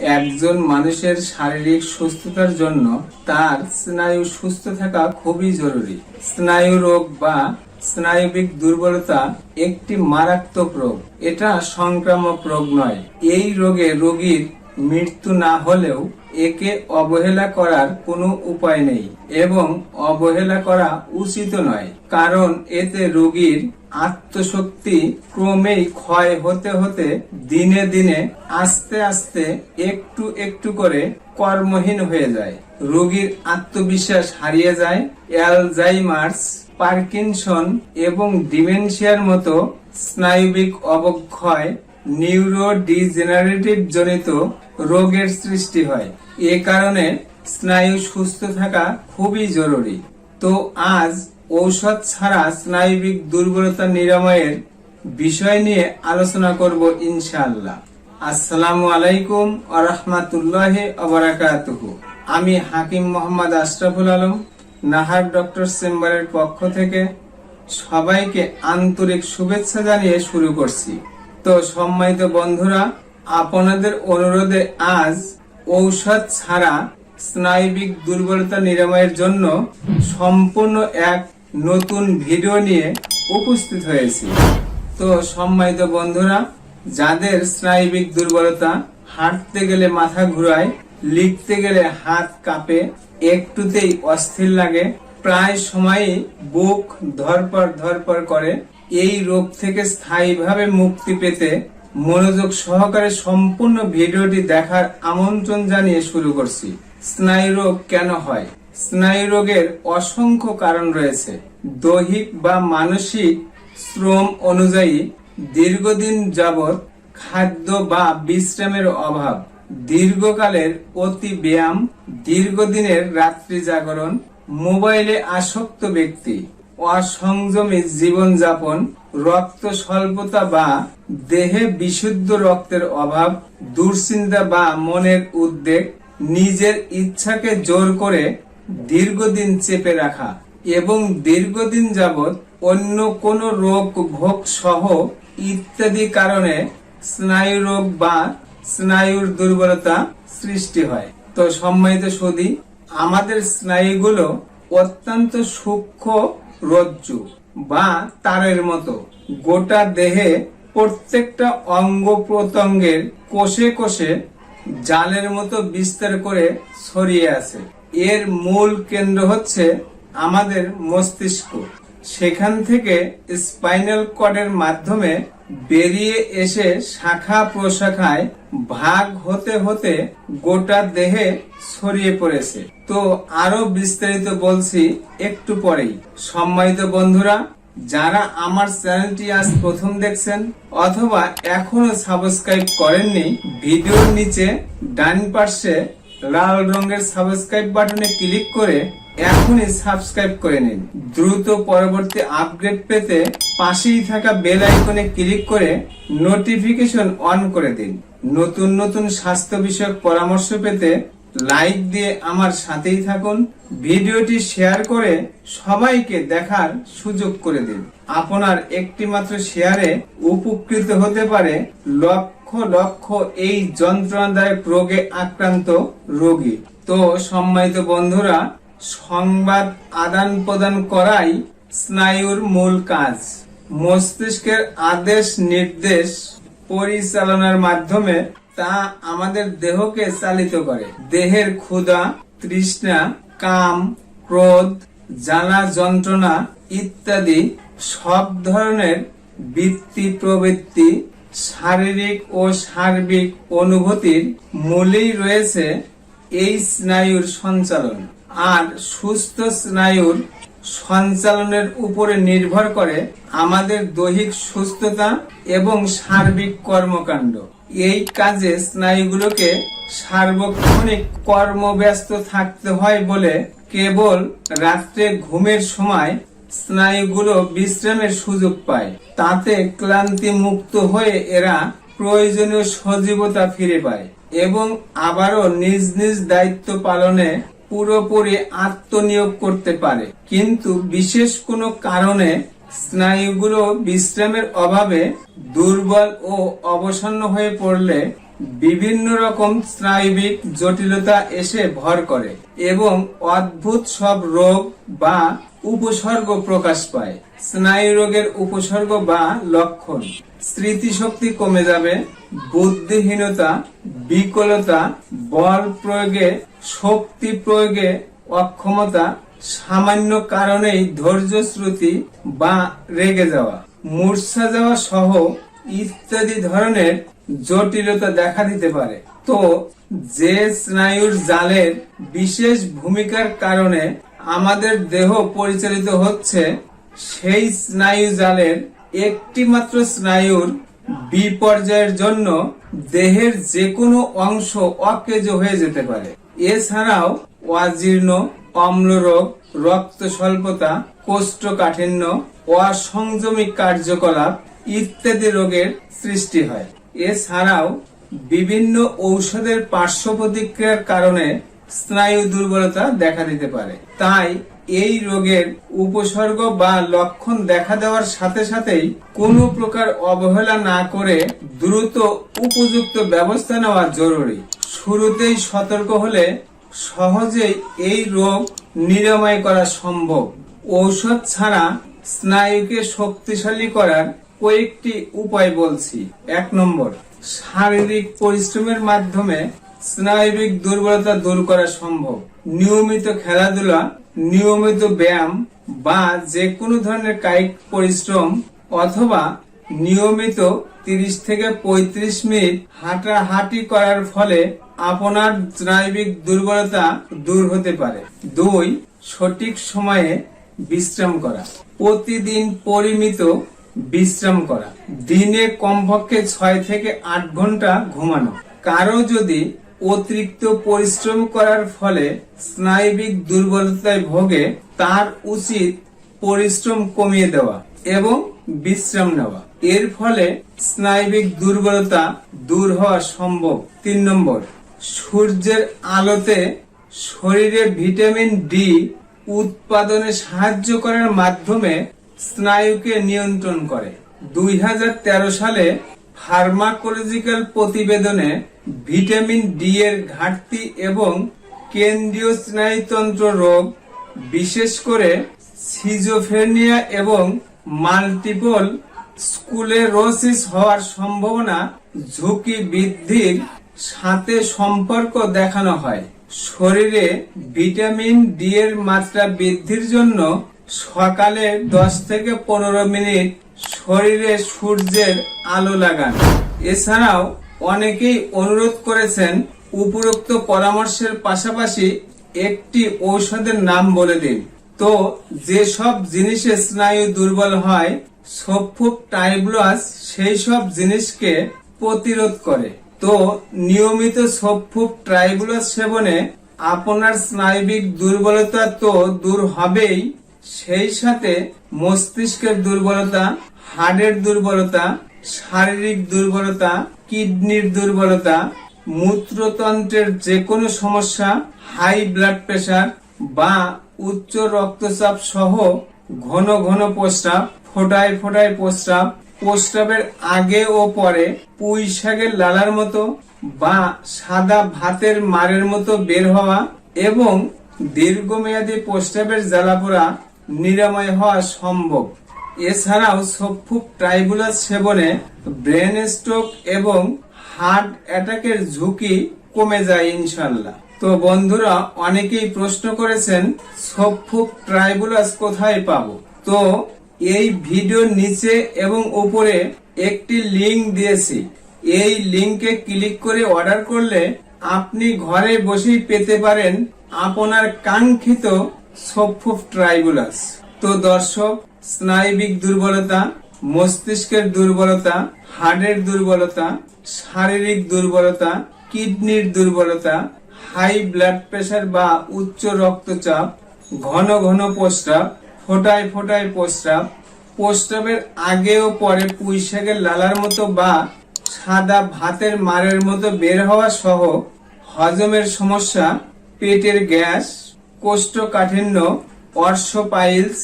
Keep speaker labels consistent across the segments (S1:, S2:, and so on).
S1: একজন মানুষের শারীরিক সুস্থতার জন্য তার স্নায়ু সুস্থ থাকা খুবই জরুরি। স্নায়ু রোগ বা স্নায়বিক দুর্বলতা একটি মারাত্মক রোগ। এটা সংক্রামক রোগ নয়। এই রোগে রোগীর মৃত্যু না হলেও একে অবহেলা করার কোনো উপায় নেই এবং অবহেলা করা উচিত নয়, কারণ এতে রোগীর আত্মশক্তি ক্রমেই ক্ষয় হতে হতে দিনে দিনে আস্তে আস্তে একটু একটু করে কর্মহীন হয়ে যায়। রোগীর আত্মবিশ্বাস হারিয়ে যায়, অ্যালজাইমার্স, পার্কিনসন এবং ডিমেনশিয়ার মতো স্নায়ুবিক অবক্ষয়, নিউরোডিজেনারেটিভ জনিত রোগের সৃষ্টি হয়। এ কারণে স্নায়ু সুস্থ থাকা খুবই জরুরি। তো আজ ঔষধ ছাড়া স্নায়ুবিক দুর্বলতা নিরাময়ের বিষয় নিয়ে আলোচনা করব ইনশাআল্লাহ। আসসালামু আলাইকুম আরহামাতুল্লাহ আবরাকাতুহু আমি হাকিম মোহাম্মদ আশরাফুল আলম, নাহার ডক্টর চেম্বারের পক্ষ থেকে সবাইকে আন্তরিক শুভেচ্ছা জানিয়ে শুরু করছি। তো সম্মানিত বন্ধুরা আপনাদের অনুরোধে আজ ঔষধ ছাড়া স্নায়বিক দুর্বলতা নিরাময়ের জন্য সম্পূর্ণ এক নতুন ভিডিও নিয়ে উপস্থিত হয়েছি। তো সম্মানিত বন্ধুরা, যাদের স্নায়বিক দুর্বলতা হাঁটতে গেলে মাথা ঘুরায়, লিখতে গেলে হাত কাঁপে, একটুতেই অস্থির লাগে, প্রায় সময়ই বুক ধরপর ধরপর করে, এই রোগ থেকে স্থায়ীভাবে মুক্তি পেতে মনোযোগ সহকারে সম্পূর্ণ ভিডিওটি দেখার আমন্ত্রণ জানিয়ে শুরু করছি। স্নায়ু রোগ কেন হয়? স্নায়ু রোগের অসংখ্য কারণ রয়েছে। দৈহিক বা মানসিক শ্রম অনুযায়ী দীর্ঘদিন যাবৎ খাদ্য বা বিশ্রামের অভাব, দীর্ঘকালের অতি ব্যায়াম দীর্ঘদিনের রাত্রি জাগরণ, মোবাইলে আসক্ত ব্যক্তি, অসংযমী জীবনযাপন রক্ত স্বল্পতা বা দেহে বিশুদ্ধ রক্তের অভাব, দুশ্চিন্তা বা মনের উদ্বেগ, নিজের ইচ্ছাকে জোর করে দীর্ঘদিন চেপে রাখা এবং দীর্ঘদিন যাবৎ অন্য কোনো রোগ, ভোগ সহ ইত্যাদি কারণে স্নায়ু রোগ বা স্নায়ুর দুর্বলতা সৃষ্টি হয়। তো সম্মানিত সদী আমাদের স্নায়ুগুলো অত্যন্ত সূক্ষ্ম রজ্জু। বা তারের মতো। গোটা দেহে প্রত্যেকটা অঙ্গ প্রত্যঙ্গের কোষে কোষে জালের মতো বিস্তার করে ছড়িয়ে আছে। এর মূল কেন্দ্র হচ্ছে আমাদের মস্তিষ্ক। সেখান থেকে স্পাইনাল কর্ডের মাধ্যমে বেরিয়ে এসে শাখা প্রশাখায় ভাগ হতে হতে গোটা দেহে ছড়িয়ে পড়েছে। তো আরও বিস্তারিত বলছি একটু পরেই। সম্মানিত বন্ধুরা, যারা আমার চ্যানেলটি আজ প্রথম দেখছেন অথবা এখনও সাবস্ক্রাইব করেননি, ভিডিওর নিচে ডান পাশে লাল রঙের সাবস্ক্রাইব বাটনে ক্লিক করে এখনই সাবস্ক্রাইব করে নিন। দ্রুত পরবর্তী আপডেট পেতে পাশেই থাকা বেল আইকনে ক্লিক করে নোটিফিকেশন অন করে দিন। নতুন নতুন স্বাস্থ্য বিষয়ক পরামর্শ পেতে লাইক দিয়ে আমার সাথেই থাকুন। ভিডিওটি শেয়ার করে সবাইকে দেখার সুযোগ করে দিন। আপনার একটি মাত্র শেয়ারে উপকৃত হতে পারে লক্ষ লক্ষ লক্ষ এই যন্ত্রণাদায়ক রোগে আক্রান্ত রোগী। তো সম্মানিত বন্ধুরা, সংবাদ আদান প্রদান করাই স্নায়ুর মূল কাজ। মস্তিষ্কের আদেশ নির্দেশ পরিচালনার মাধ্যমে তা আমাদের দেহকে চালিত করে। দেহের ক্ষুধা, তৃষ্ণা, কাম, ক্রোধ, জ্বালা যন্ত্রণা ইত্যাদি সব ধরনের বৃত্তি প্রবৃত্তি শারীরিক ও সার্বিক অনুভূতির মূলেই রয়েছে এই স্নায়ুর সঞ্চালন। আর সুস্থ স্নায়ুর সঞ্চালনের উপরে নির্ভর করে আমাদের দৈহিক সুস্থতা এবং সার্বিক কর্মকাণ্ড। এই কাজে স্নায়ুগুলোকে সার্বক্ষণিক কর্মব্যস্ত থাকতে হয় বলে কেবল রাত্রে ঘুমের সময় স্নায়ুগুলো বিশ্রামের সুযোগ পায়। তাতে ক্লান্তি মুক্ত হয়ে এরা প্রয়োজনীয় সজীবতা ফিরে পায় এবং আবারও নিজ নিজ দায়িত্ব পালনে পুরোপুরি আত্মনিয়োগ করতে পারে। কিন্তু বিশেষ কোনো কারণে স্নায়ুগুলো বিশ্রামের অভাবে দুর্বল ও অবসন্ন হয়ে পড়লে বিভিন্ন রকম স্নায়বিক জটিলতা এসে ভর করে এবং অদ্ভুত সব রোগ বা উপসর্গ প্রকাশ পায়। স্নায়ু রোগের উপসর্গ বা লক্ষণ। স্মৃতিশক্তি কমে যাবে, বুদ্ধিহীনতা, বিকলতা, বল প্রয়োগে, শক্তি প্রয়োগে, অক্ষমতা, সামান্য কারণেই ধৈর্য শ্রুতি বা রেগে যাওয়া, মূর্ছা যাওয়া সহ ইত্যাদি ধরনের জটিলতা দেখা দিতে পারে। তো যে স্নায়ুর জালের বিশেষ ভূমিকার কারণে আমাদের দেহ পরিচালিত হচ্ছে সেই স্নায়ু জালের একটি মাত্র স্নায়ুর বিপর্যয়ের জন্য দেহের যে কোনো অংশ অকেজ হয়ে যেতে পারে। এছাড়াও অজীর্ণ, অম্লরোগ রক্ত স্বল্পতা কোষ্ঠকাঠিন্য, অসংযমিক কার্যকলাপ ইত্যাদি রোগের সৃষ্টি হয়। এছাড়াও বিভিন্ন ঔষধের পার্শ্ব প্রতিক্রিয়ার কারণে স্নায়ু দুর্বলতা দেখা দিতে পারে। তাই এই রোগের উপসর্গ বা লক্ষণ দেখা দেওয়ার সাথে সাথেই কোনো প্রকার অবহেলা না করে দ্রুত উপযুক্ত ব্যবস্থা নেওয়া জরুরি। শুরুতেই সতর্ক হলে সহজেই এই রোগ নিরাময় করা সম্ভব। ঔষধ ছাড়া স্নায়ুকে শক্তিশালী করার কয়েকটি উপায় বলছি। এক নম্বর, শারীরিক পরিশ্রমের মাধ্যমে স্নায়বিক দুর্বলতা দূর করা সম্ভব। নিয়মিত খেলাধুলা, নিয়মিত ব্যায়াম বা যে কোনো ধরনের কায়িক পরিশ্রম অথবা নিয়মিত 30 থেকে 35 মিনিট হাঁটাহাঁটি করার ফলে আপনার স্নায়বিক দুর্বলতা দূর হতে পারে। দুই, সঠিক সময়ে বিশ্রাম করা। প্রতিদিন পরিমিত বিশ্রাম করা। দিনে কমপক্ষে ছয় থেকে আট ঘণ্টা ঘুমানো। কারও যদি অতিরিক্ত পরিশ্রম করার ফলে স্নায়বিক দুর্বলতায় ভোগে তার উচিত পরিশ্রম কমিয়ে দেওয়া এবং বিশ্রাম নেওয়া। এর ফলে স্নায়বিক দুর্বলতা দূর হওয়া সম্ভব। তিন নম্বর, সূর্যের আলোতে শরীরে ভিটামিন ডি উৎপাদনে সাহায্য করার মাধ্যমে স্নায়ুকে নিয়ন্ত্রণ করে। দুই হাজার তেরো সালে ফার্মাকোলজিক্যাল প্রতিবেদনে ভিটামিন ডি এর ঘাটতি এবং কেন্দ্রীয় স্নায়ুতন্ত্র রোগ, বিশেষ করে সিজোফ্রেনিয়া এবং মাল্টিপল স্কুলেরোসিস হওয়ার সম্ভাবনা ঝুঁকি বৃদ্ধির সাথে সম্পর্ক দেখানো হয়। শরীরে ভিটামিন ডি এর মাত্রা বৃদ্ধির জন্য সকালে দশ থেকে পনেরো মিনিট শরীরে সূর্যের আলো লাগান। এছাড়াও অনেকেই অনুরোধ করেছেন উপরোক্ত পরামর্শের পাশাপাশি একটি ঔষধের নাম বলে দিন। তো যেসব জিনিসে স্নায়ু দুর্বল হয়, সফুক টাইব্লাস সেই সব জিনিসকে প্রতিরোধ করে। তো, নিয়মিত সফুক ট্রাইবুলাস সেবনে আপনার স্নায়বিক দুর্বলতা তো দূর হবেই, সেই সাথে মস্তিষ্কের দুর্বলতা, হাড়ের দুর্বলতা শারীরিক দুর্বলতা, কিডনির দুর্বলতা, মূত্রতন্ত্রের যে কোনো সমস্যা, হাই ব্লাড প্রেশার বা উচ্চ রক্তচাপ সহ ঘন ঘন প্রস্রাব, ফোটায় ফোটায় প্রস্রাব, প্রস্রাবের আগে ও পরে পুঁই শাকের লালার মতো বা সাদা ভাতের মারের মতো বের হওয়া এবং দীর্ঘমেয়াদী প্রস্রাবের জ্বালাপোড়া নিরাময় হওয়া সম্ভব। এছাড়াও সফুক ট্রাইবুলাস সেবনে ব্রেন স্ট্রোক এবং হার্ট অ্যাটাকের ঝুঁকি কমে যায় ইনশাল্লাহ তো বন্ধুরা, অনেকেই প্রশ্ন করেছেন, সফুক ট্রাইবুলাস কোথায় পাবো? তো এই ভিডিওর নিচে এবং উপরে একটি লিংক দিয়েছি। এই লিংকে ক্লিক করে অর্ডার করলে আপনি ঘরে বসেই পেতে পারেন আপনার কাঙ্ক্ষিত সফুক ট্রাইবুলাস। তো দর্শক স্নায়বিক দুর্বলতা, মস্তিষ্কের দুর্বলতা, হাড়ের দুর্বলতা, শারীরিক দুর্বলতা, কিডনির দুর্বলতা, হাই ব্লাড প্রেশার বা উচ্চ রক্তচাপ, ঘন ঘন প্রস্রাব, ফোটায় ফোটায় প্রস্রাব, প্রস্রাবের আগে ও পরে পুঁইশাকের লালার মতো বা সাদা ভাতের মারের মতো বের হওয়া সহ হজমের সমস্যা, পেটের গ্যাস, কোষ্ঠকাঠিন্য অর্শোপাইলস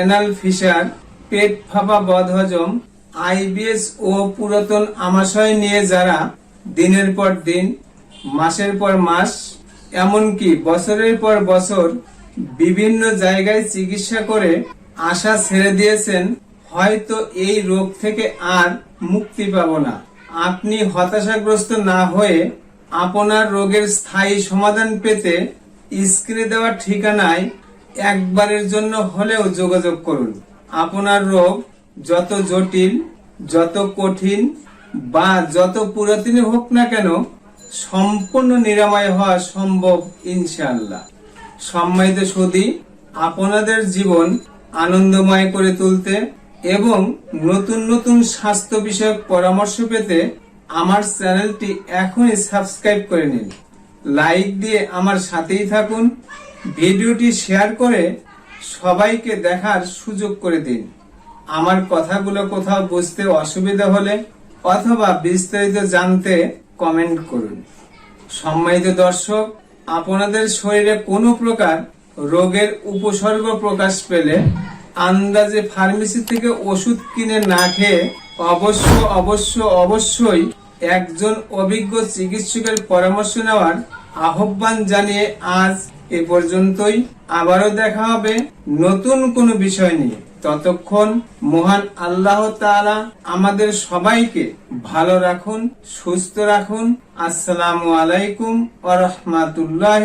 S1: এনাল ফিসার পেট ফাঁপা বদহজম, আইবিএস ও পুরাতন আমাশয় নিয়ে যারা দিনের পর দিন, মাসের পর মাস, এমনকি বছরের পর বছর বিভিন্ন জায়গায় চিকিৎসা করে আশা ছেড়ে দিয়েছেন, হয়তো এই রোগ থেকে আর মুক্তি পাব না। আপনি হতাশাগ্রস্ত না হয়ে আপনার রোগের স্থায়ী সমাধান পেতে স্ক্রিনে দেওয়া ঠিকানায় একবারের জন্য হলেও যোগাযোগ করুন। আপনার রোগ যত জটিল, যত কঠিন বা যত পুরাতন হোক না কেন, সম্পূর্ণ নিরাময় হওয়া সম্ভব ইনশাআল্লাহ। সম্মানিত সদী আপনাদের জীবন আনন্দময় করে তুলতে এবং নতুন নতুন স্বাস্থ্য বিষয়ক পরামর্শ পেতে আমার চ্যানেলটি এখনই সাবস্ক্রাইব করে নিন। লাইক দিয়ে আমার সাথেই থাকুন। ভিডিওটি শেয়ার করে সবাইকে দেখার সুযোগ করে দিন। আমার কথাগুলো কোথাও বুঝতে অসুবিধা হলে অথবা বিস্তারিত জানতে কমেন্ট করুন। সম্মানিত দর্শক, আপনাদের শরীরে কোনো প্রকার রোগের উপসর্গ প্রকাশ পেলে আন্দাজে ফার্মেসি থেকে ওষুধ কিনে না খেয়ে অবশ্য অবশ্য অবশ্যই একজন অভিজ্ঞ চিকিৎসকের পরামর্শ নেওয়ার আহ্বান জানিয়ে আজ এ পর্যন্তই আবারও দেখা হবে নতুন কোনো বিষয় নিয়ে। ততক্ষণ মহান আল্লাহ তালা আমাদের সবাইকে ভালো রাখুন, সুস্থ রাখুন। আসসালাম আলাইকুম আ রহমাতুল্লাহ